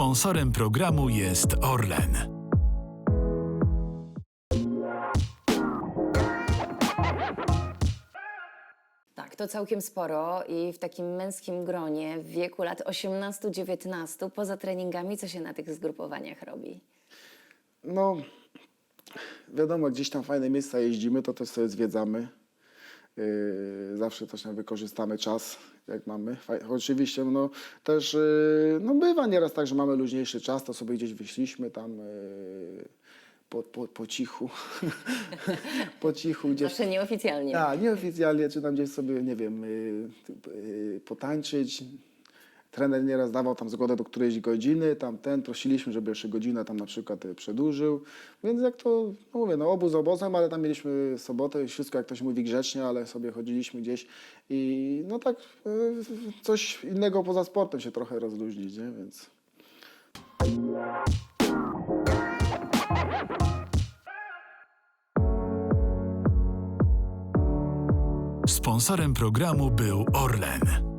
Sponsorem programu jest Orlen. Tak, to całkiem sporo i w takim męskim gronie w wieku lat 18-19 poza treningami, co się na tych zgrupowaniach robi? No, wiadomo, gdzieś tam fajne miejsca jeździmy, to też sobie zwiedzamy. Yy, zawsze tam wykorzystamy czas, jak mamy. Oczywiście, no też, yy, no bywa nieraz tak, że mamy luźniejszy czas, to sobie gdzieś wyszliśmy tam yy, po, po, po cichu. po cichu gdzieś. Zawsze nieoficjalnie. Tak, nieoficjalnie, czy tam gdzieś sobie, nie wiem, potańczyć. Trener nieraz dawał tam zgodę do którejś godziny, tam ten, prosiliśmy, żeby jeszcze godzinę tam na przykład y, przedłużył. Więc jak to, no mówię, no obóz obozem, ale tam mieliśmy sobotę, wszystko jak to się mówi grzecznie, ale sobie chodziliśmy gdzieś i no tak y, coś innego poza sportem się trochę rozluźnić, nie? Więc... Sponsorem programu był Orlen.